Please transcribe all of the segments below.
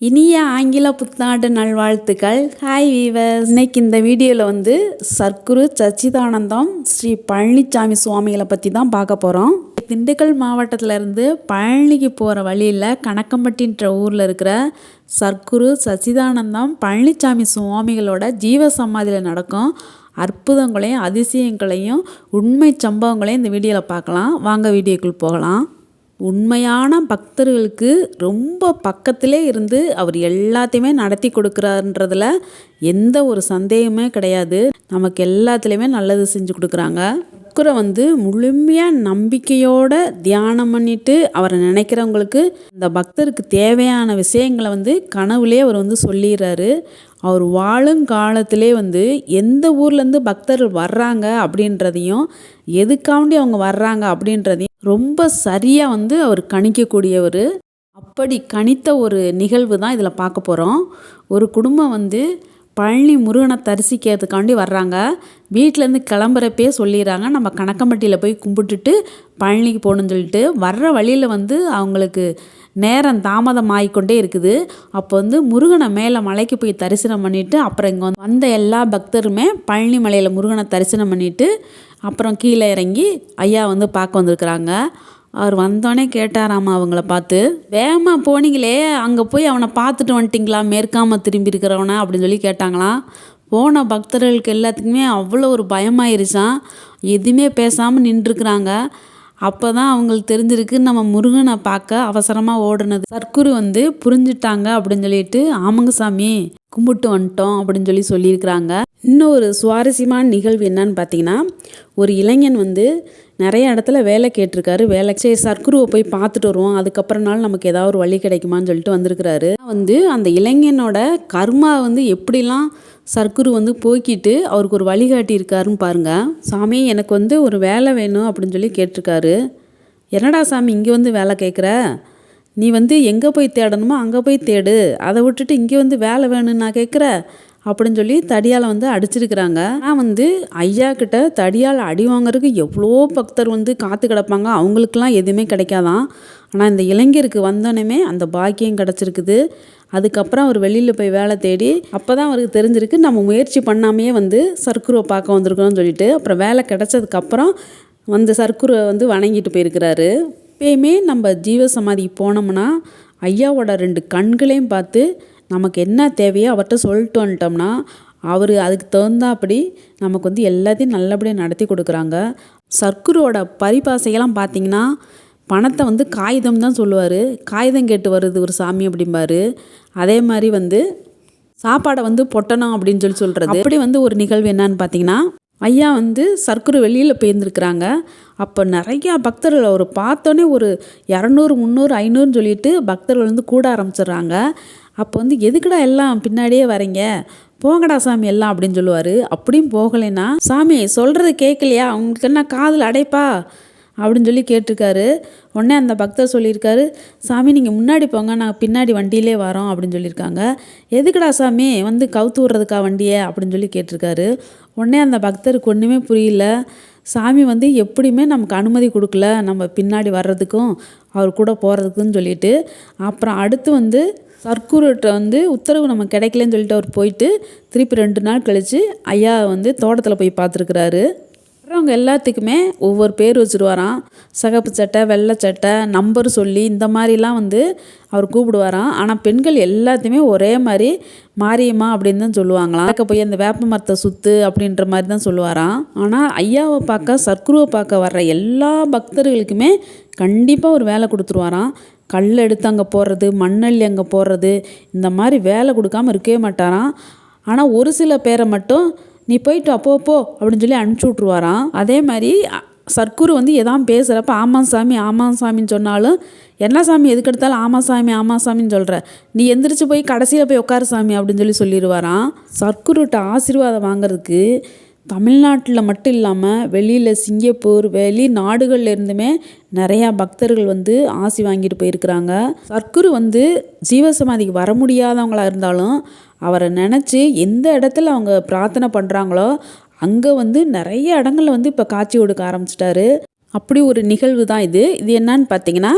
இனிய ஆங்கில புத்தாண்டு நல்வாழ்த்துக்கள். ஹாய் வீவர்ஸ் இன்னைக்கு இந்த வீடியோவில் வந்து சர்க்குரு சச்சிதானந்தம் ஸ்ரீ பழனிசாமி சுவாமிகளை பற்றி தான் பார்க்க போகிறோம் திண்டுக்கல் மாவட்டத்தில் இருந்து பழனிக்கு போகிற வழியில் கணக்கம்பட்டின்ற ஊரில் இருக்கிற சர்க்குரு சச்சிதானந்தம் பழனிசாமி சுவாமிகளோட ஜீவ சமாதியில் நடக்கும் அற்புதங்களையும் அதிசயங்களையும் உண்மை சம்பவங்களையும் இந்த வீடியோவில் பார்க்கலாம். வாங்க வீடியோக்குள் போகலாம். உண்மையான பக்தர்களுக்கு ரொம்ப பக்கத்திலே இருந்து அவர் எல்லாத்தையுமே நடத்தி கொடுக்குறாருன்றதுல எந்த ஒரு சந்தேகமே கிடையாது. நமக்கு எல்லாத்துலேயுமே நல்லது செஞ்சு கொடுக்குறாங்க. குரை வந்து முழுமையாக நம்பிக்கையோட தியானம் பண்ணிட்டு அவரை நினைக்கிறவங்களுக்கு இந்த பக்தருக்கு தேவையான விஷயங்களை வந்து கனவுலே அவர் வந்து சொல்லிடுறாரு. அவர் வாழும் காலத்திலே வந்து எந்த ஊர்லேருந்து பக்தர்கள் வர்றாங்க அப்படின்றதையும் எதுக்காண்டி அவங்க வர்றாங்க அப்படின்றதையும் ரொம்ப சரியாக வந்து அவர் கணிக்கக்கூடியவர். அப்படி கணித்த ஒரு நிகழ்வு தான் இதில் பார்க்க போகிறோம் ஒரு குடும்பம் வந்து பழனி முருகனை தரிசிக்கிறதுக்காண்டி வர்றாங்க. வீட்டிலேருந்து கிளம்புறப்பே சொல்லிடுறாங்க. நம்ம கணக்கம்பட்டியில் போய் கும்பிட்டுட்டு பழனிக்கு போகணுன்னு சொல்லிட்டு வர்ற வழியில் வந்து அவங்களுக்கு நேரம் தாமதம் ஆகிக்கொண்டே இருக்குது. அப்போ வந்து முருகனை மேலே மலைக்கு போய் தரிசனம் பண்ணிவிட்டு அப்புறம் இங்கே வந்து வந்த எல்லா பக்தருமே பழனி மலையில் முருகனை தரிசனம் பண்ணிவிட்டு அப்புறம் கீழே இறங்கி ஐயா வந்து பார்க்க வந்திருக்கிறாங்க. அவர் வந்தோடனே கேட்டாராமா அவங்கள பார்த்து வேகமாக போனீங்களே அங்கே போய் அவனை பார்த்துட்டு வந்துட்டிங்களா? மேற்காமல் திரும்பி இருக்கிறவனை அப்படின்னு சொல்லி கேட்டாங்களாம். போன பக்தர்களுக்கு எல்லாத்துக்குமே அவ்வளோ ஒரு பயமாயிருச்சான் எதுவுமே பேசாமல் நின்றுருக்குறாங்க. அப்போ தான் அவங்களுக்கு தெரிஞ்சிருக்கு நம்ம முருகனை பார்க்க அவசரமாக ஓடுனது. சர்க்குரு வந்து புரிஞ்சுட்டாங்க அப்படின்னு சொல்லிட்டு ஆமாங்க சாமி கும்பிட்டு வந்துட்டோம் அப்படின்னு சொல்லி சொல்லியிருக்கிறாங்க. இன்னொரு சுவாரஸ்யமான நிகழ்வு என்னன்னு பார்த்தீங்கன்னா ஒரு இளைஞன் வந்து நிறைய இடத்துல வேலை கேட்டிருக்காரு. வேலை சரி சர்க்குருவை போய் பார்த்துட்டு வருவோம் அதுக்கப்புறம்னாலும் நமக்கு ஏதாவது ஒரு வழி கிடைக்குமான்னு சொல்லிட்டு வந்திருக்கிறாரு. வந்து அந்த இளைஞனோட கர்மா வந்து எப்படிலாம் சர்க்குரு வந்து போக்கிட்டு அவருக்கு ஒரு வழிகாட்டி இருக்காருன்னு சாமி எனக்கு வந்து ஒரு வேலை வேணும் அப்படின்னு சொல்லி கேட்டிருக்காரு. என்னடா சாமி இங்கே வந்து வேலை கேட்குற? நீ வந்து எங்கே போய் தேடணுமோ அங்கே போய் தேடு. அதை விட்டுட்டு இங்கே வந்து வேலை வேணும்னு நான் கேட்குற? அப்படின்னு சொல்லி தடியால் வந்து அடிச்சிருக்கிறாங்க. ஆனால் வந்து ஐயா கிட்ட தடியால் அடி வாங்குறதுக்கு எவ்வளோ பக்தர் வந்து காத்து கிடப்பாங்க? அவங்களுக்கெல்லாம் எதுவுமே கிடைக்காதான். ஆனால் இந்த இளைஞருக்கு வந்தோடனே அந்த பாக்கியம் கிடச்சிருக்குது. அதுக்கப்புறம் அவர் வெளியில் போய் வேலை தேடி அப்போ தான் அவருக்கு தெரிஞ்சிருக்கு நம்ம முயற்சி பண்ணாமையே வந்து சர்க்குருவை பார்க்க வந்திருக்கோம்னு சொல்லிட்டு அப்புறம் வேலை கிடச்சதுக்கப்புறம் வந்து சர்க்குருவை வந்து வணங்கிட்டு போயிருக்கிறாரு. எப்பயுமே நம்ம ஜீவ சமாதிக்கு போனோம்னா ஐயாவோட ரெண்டு கண்களையும் பார்த்து நமக்கு என்ன தேவையோ அவர்கிட்ட சொல்லிட்டு வந்துட்டோம்னா அவர் அதுக்கு தகுந்தாப்படி நமக்கு வந்து எல்லாத்தையும் நல்லபடியாக நடத்தி கொடுக்குறாங்க. சர்க்குரோட பரிபாசையெல்லாம் பார்த்தீங்கன்னா பணத்தை வந்து காகிதம் தான் சொல்லுவார். காகிதம் கேட்டு வருது ஒரு சாமி அப்படிம்பாரு. அதே மாதிரி வந்து சாப்பாடை வந்து பொட்டணும் அப்படின்னு சொல்லி சொல்கிறது அப்படி வந்து ஒரு நிகழ்வு என்னன்னு பார்த்தீங்கன்னா ஐயா வந்து சர்க்குரு வெளியில் போயிருந்துருக்குறாங்க அப்போ நிறையா பக்தர்கள் அவர் பார்த்தோன்னே ஒரு இரநூறு முந்நூறு ஐநூறுன்னு சொல்லிட்டு பக்தர்கள் வந்து கூட ஆரம்பிச்சிடுறாங்க. அப்போ வந்து எதுக்குடா எல்லாம் பின்னாடியே வரீங்க? போங்கடா சாமி எல்லாம் அப்படின்னு சொல்லுவார். அப்படியும் போகலைன்னா சாமி சொல்கிறது கேட்கலையா? அவங்களுக்கு என்ன காதில் அடைப்பா? அப்படின்னு சொல்லி கேட்டிருக்காரு. உடனே அந்த பக்தர் சொல்லியிருக்காரு சாமி நீங்கள் முன்னாடி போங்க நாங்கள் பின்னாடி வண்டியிலே வரோம் அப்படின்னு சொல்லியிருக்காங்க. எதுக்குடா சாமி வந்து கவுத்து விட்றதுக்கா வண்டியை? அப்படின்னு சொல்லி கேட்டிருக்காரு. உடனே அந்த பக்தருக்கு ஒன்றுமே புரியல. சாமி வந்து எப்படியுமே நமக்கு அனுமதி கொடுக்கல. நம்ம பின்னாடி வர்றதுக்கும் அவர் கூட போகிறதுக்குன்னு சொல்லிட்டு அப்புறம் அடுத்து வந்து சர்க்குருட்ட வந்து உத்தரவு நம்ம கிடைக்கலன்னு சொல்லிட்டு அவர் போயிட்டு திருப்பி ரெண்டு நாள் கழித்து ஐயா வந்து தோட்டத்தில் போய் பார்த்துருக்குறாரு. வர்றவங்க எல்லாத்துக்குமே ஒவ்வொரு பேர் வச்சுருவாராம். சிகப்பு சட்டை வெள்ளை சட்டை நம்பர் சொல்லி இந்த மாதிரிலாம் வந்து அவர் கூப்பிடுவாராம். ஆனால் பெண்கள் எல்லாத்தையுமே ஒரே மாதிரி மாரியம்மா அப்படின்னு தான் சொல்லுவாங்களாம். பார்க்க போய் அந்த வேப்ப மரத்தை சுத்து அப்படின்ற மாதிரி தான் சொல்லுவாராம். ஆனால் ஐயாவை பார்க்க சர்க்குருவை பார்க்க வர்ற எல்லா பக்தர்களுக்குமே கண்டிப்பாக ஒரு வேலை கொடுத்துருவாராம். கல் எடுத்து அங்கே போடுறது மண்ணள்ளி அங்கே போடுறது இந்த மாதிரி வேலை கொடுக்காம இருக்கவே மாட்டாராம். ஆனால் ஒரு சில பேரை மட்டும் நீ போயிட்டு அப்போ போ அப்படின்னு சொல்லி அனுப்பிச்சி விட்ருவாராம் அதே மாதிரி சர்க்குரு வந்து எதாம் பேசுகிறப்ப ஆமாம் சாமி ஆமாம் சாமின்னு சொன்னாலும் என்ன சாமி எதுக்கு எடுத்தாலும் ஆமாம் சாமி ஆமாம் சாமின்னு சொல்கிற நீ எந்திரிச்சு போய் கடைசியில் போய் உட்காரு சாமி அப்படின்னு சொல்லி சொல்லிடுவாராம் சர்க்குருட்ட ஆசீர்வாதம் வாங்குறதுக்கு தமிழ்நாட்டில் மட்டும் இல்லாமல் வெளியில் சிங்கப்பூர் வெளி நாடுகள்ல இருந்துமே நிறையா பக்தர்கள் வந்து ஆசி வாங்கிட்டு போயிருக்கிறாங்க. சர்க்குரு வந்து ஜீவசமாதிக்கு வர முடியாதவங்களாக இருந்தாலும் அவரை நினச்சி எந்த இடத்துல அவங்க பிரார்த்தனை பண்ணுறாங்களோ அங்கே வந்து நிறைய இடங்கள்ல வந்து இப்போ காட்சி கொடுக்க ஆரம்பிச்சிட்டாரு. அப்படி ஒரு நிகழ்வு தான் இது. இது என்னன்னு பார்த்தீங்கன்னா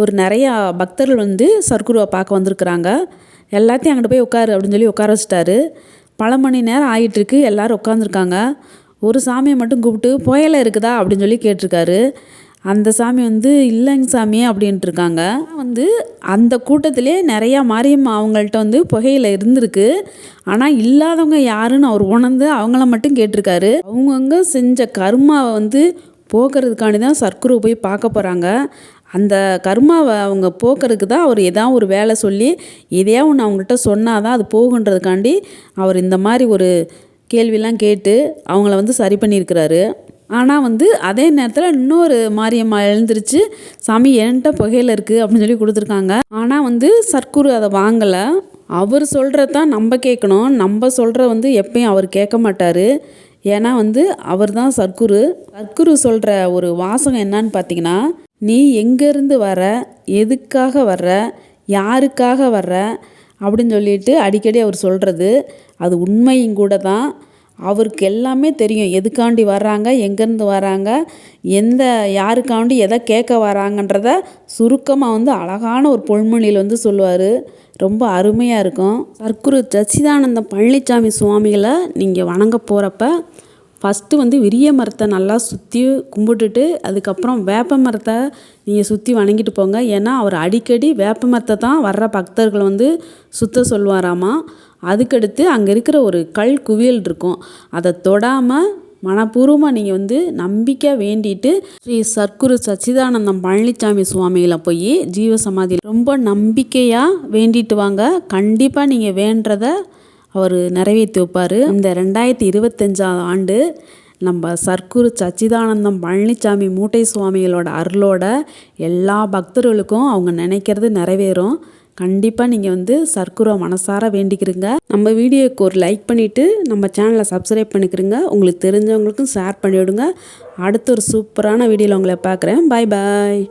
ஒரு நிறையா பக்தர்கள் வந்து சர்க்குருவை பார்க்க வந்திருக்கிறாங்க. எல்லாத்தையும் அங்கிட்டு போய் உட்காரு அப்படின்னு சொல்லி உட்கார வச்சிட்டாரு. பல மணி நேரம் ஆகிட்டுருக்கு எல்லோரும் உட்காந்துருக்காங்க ஒரு சாமியை மட்டும் கூப்பிட்டு புயலை இருக்குதா? அப்படின்னு சொல்லி கேட்டிருக்காரு. அந்த சாமி வந்து இல்லைங்க சாமி அப்படின்ட்டு இருக்காங்க வந்து அந்த கூட்டத்திலே நிறையா மாரியம்மா அவங்கள்ட்ட வந்து புகையில் இருந்திருக்கு. ஆனால் இல்லாதவங்க யாருன்னு அவர் உணர்ந்து அவங்கள மட்டும் கேட்டிருக்காரு. அவங்கவுங்க செஞ்ச கர்மாவை வந்து போக்குறதுக்காண்டி தான் சர்க்குரு போய் பார்க்க போகிறாங்க அந்த கர்மாவை அவங்க போக்குறதுக்கு தான் அவர் எதாவது ஒரு வேலை சொல்லி எதையா ஒன்று அவங்கள்ட்ட சொன்னால் தான் அது போகுன்றதுக்காண்டி அவர் இந்த மாதிரி ஒரு கேள்வியெலாம் கேட்டு அவங்கள வந்து சரி பண்ணியிருக்கிறாரு. ஆனால் வந்து அதே நேரத்தில் இன்னொரு மாரியம்மா எழுந்திருச்சு சாமி என்கிட்ட புகையில் இருக்குது அப்படின்னு சொல்லி கொடுத்துருக்காங்க. ஆனால் வந்து சர்க்குரு அதை வாங்கலை. அவர் சொல்கிறத தான் நம்ம கேட்கணும். நம்ம சொல்கிற வந்து எப்பயும் அவர் கேட்க மாட்டார். ஏன்னா வந்து அவர் தான் சர்க்குரு. சர்க்குரு சொல்கிற ஒரு வாசகம் என்னன்னு பார்த்தீங்கன்னா நீ எங்கேருந்து வர? எதுக்காக வர்ற? யாருக்காக வர்ற? அப்படின்னு சொல்லிட்டு அடிக்கடி அவர் சொல்கிறது அது உண்மையும் கூட தான். அவருக்கு எல்லாமே தெரியும். எதுக்காண்டி வர்றாங்க? எங்கேருந்து வராங்க எந்த யாருக்காண்டி எதை கேட்க வராங்கன்றத சுருக்கமாக வந்து அழகான ஒரு பொன்மொழியில் வந்து சொல்லுவார். ரொம்ப அருமையாக இருக்கும். சர்க்குரு சச்சிதானந்த பழனிசாமி சுவாமிகளை நீங்கள் வணங்க போகிறப்ப ஃபஸ்ட்டு வந்து விரிய மரத்தை நல்லா சுற்றி கும்பிட்டுட்டு அதுக்கப்புறம் வேப்ப மரத்தை நீங்கள் சுற்றி வணங்கிட்டு போங்க. ஏன்னா அவர் அடிக்கடி வேப்ப மரத்தை தான் வர்ற பக்தர்கள் வந்து சுற்ற சொல்வாராமா அதுக்கடுத்து அங்கே இருக்கிற ஒரு கல் குவியல் இருக்கும். அதை தொடாமல் மனப்பூர்வமாக நீங்கள் வந்து நம்பிக்கை வேண்டிட்டு ஸ்ரீ சர்க்குரு சச்சிதானந்தம் பழனிசாமி சுவாமிகளை போய் ஜீவ ரொம்ப நம்பிக்கையாக வேண்டிட்டு வாங்க. கண்டிப்பாக நீங்கள் வேண்டதை அவர் நிறைவேற்றி வைப்பார். இந்த ரெண்டாயிரத்தி இருபத்தஞ்சாம் ஆண்டு நம்ம சர்க்குரு சச்சிதானந்தம் பழனிசாமி மூட்டை சுவாமிகளோட அருளோட எல்லா பக்தர்களுக்கும் அவங்க நினைக்கிறது நிறைவேறும். கண்டிப்பாக நீங்கள் வந்து சர்க்குரை மனசார வேண்டிக்கிறீங்க. நம்ம வீடியோக்கு ஒரு லைக் பண்ணிவிட்டு நம்ம சேனலை சப்ஸ்கிரைப் பண்ணிக்கிறீங்க. உங்களுக்கு தெரிஞ்சவங்களுக்கும் ஷேர் பண்ணிவிடுங்க. அடுத்த ஒரு சூப்பரான வீடியோவில் உங்களை பார்க்குறேன். பாய் பாய்